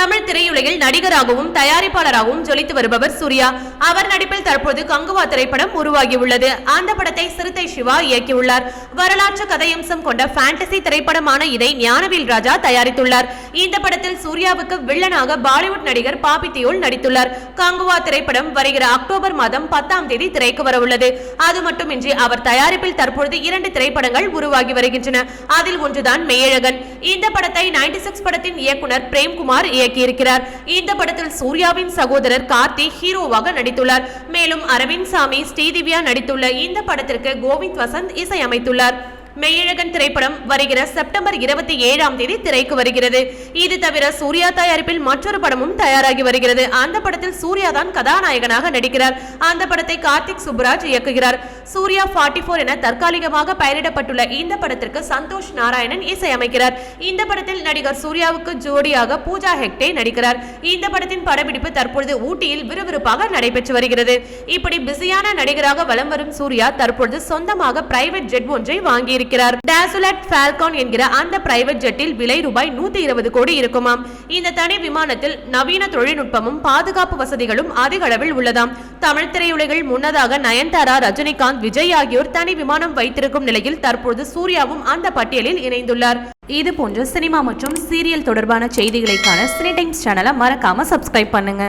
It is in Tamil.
தமிழ் திரையுலகில் நடிகராகவும் தயாரிப்பாளராகவும் ஜொலித்து வருபவர் சூர்யா. அவர் நடிப்பில் தற்போது கங்குவா திரைப்படம் உருவாகியுள்ளது. அந்த படத்தை சிறுத்தை சிவா இயக்கியுள்ளார். வரலாற்று கதையம்சம் கொண்ட ஃபேண்டசி திரைப்படமான இதை ஞானவேல் ராஜா தயாரித்துள்ளார். இந்த படத்தில் சூர்யாவுக்கு வில்லனாக பாலிவுட் நடிகர் பாபி தியோல் நடித்துள்ளார். கங்குவா திரைப்படம் வருகிற அக்டோபர் மாதம் பத்தாம் தேதி திரைக்கு வரவுள்ளது. அது மட்டுமின்றி அவர் தயாரிப்பில் தற்பொழுது இரண்டு திரைப்படங்கள் உருவாகி வருகின்றன. அதில் ஒன்றுதான் மெய்யழகன். இந்த படத்தை 96 சிக்ஸ் படத்தின் இயக்குனர் பிரேம்குமார் இயக்கி இயக்கியிருக்கிறார். இந்த படத்தில் சூர்யாவின் சகோதரர் கார்த்தி ஹீரோவாக நடித்துள்ளார். மேலும் அரவிந்த் சாமி ஸ்ரீதிவ்யா நடித்துள்ள இந்த படத்திற்கு கோவிந்த் வசந்த் இசையமைத்துள்ளார். மெய்யழகன் திரைப்படம் வருகிற செப்டம்பர் இருபத்தி ஏழாம் தேதி திரைக்கு வருகிறது. இது தவிர சூர்யா தயாரிப்பில் மற்றொரு படமும் தயாராகி வருகிறது. அந்த படத்தில் சூர்யா தான் கதாநாயகனாக நடிக்கிறார். அந்த படத்தை கார்த்திக் சுப்புராஜ் இயக்குகிறார். சூர்யா 44 என தற்காலிகமாக பெயரிடப்பட்டுள்ள இந்த படத்திற்கு சந்தோஷ் நாராயணன் இசையமைக்கிறார். இந்த படத்தில் நடிகர் சூர்யாவுக்கு ஜோடியாக பூஜா ஹெக்டே நடிக்கிறார். இந்த படத்தின் படப்பிடிப்பு தற்பொழுது ஊட்டியில் விறுவிறுப்பாக நடைபெற்று வருகிறது. இப்படி பிஸியான நடிகராக வலம் வரும் சூர்யா தற்பொழுது சொந்தமாக பிரைவேட் ஜெட் ஒன்றை வாங்கியிருக்கிறார். டேசுலட் ஃபால்கான் என்கிற அந்த பிரைவேட் ஜெட்டில் விலை ரூபாய் நூத்தி இருபது கோடி இருக்குமாம். இந்த தனி விமானத்தில் நவீன தொழில்நுட்பமும் பாதுகாப்பு வசதிகளும் அதிக அளவில் உள்ளதாம். தமிழ் திரையுலகில் முன்னதாக நயன்தாரா ரஜினிகாந்த் விஜய் ஆகியோர் தனி விமானம் வைத்திருக்கும் நிலையில் தற்போது சூர்யாவும் அந்த பட்டியலில் இணைந்துள்ளார். இது போன்ற சினிமா மற்றும் சீரியல் தொடர்பான செய்திகளைக்கான சினி டைம்ஸ் சேனலை மறக்காம சப்ஸ்கிரைப் பண்ணுங்க.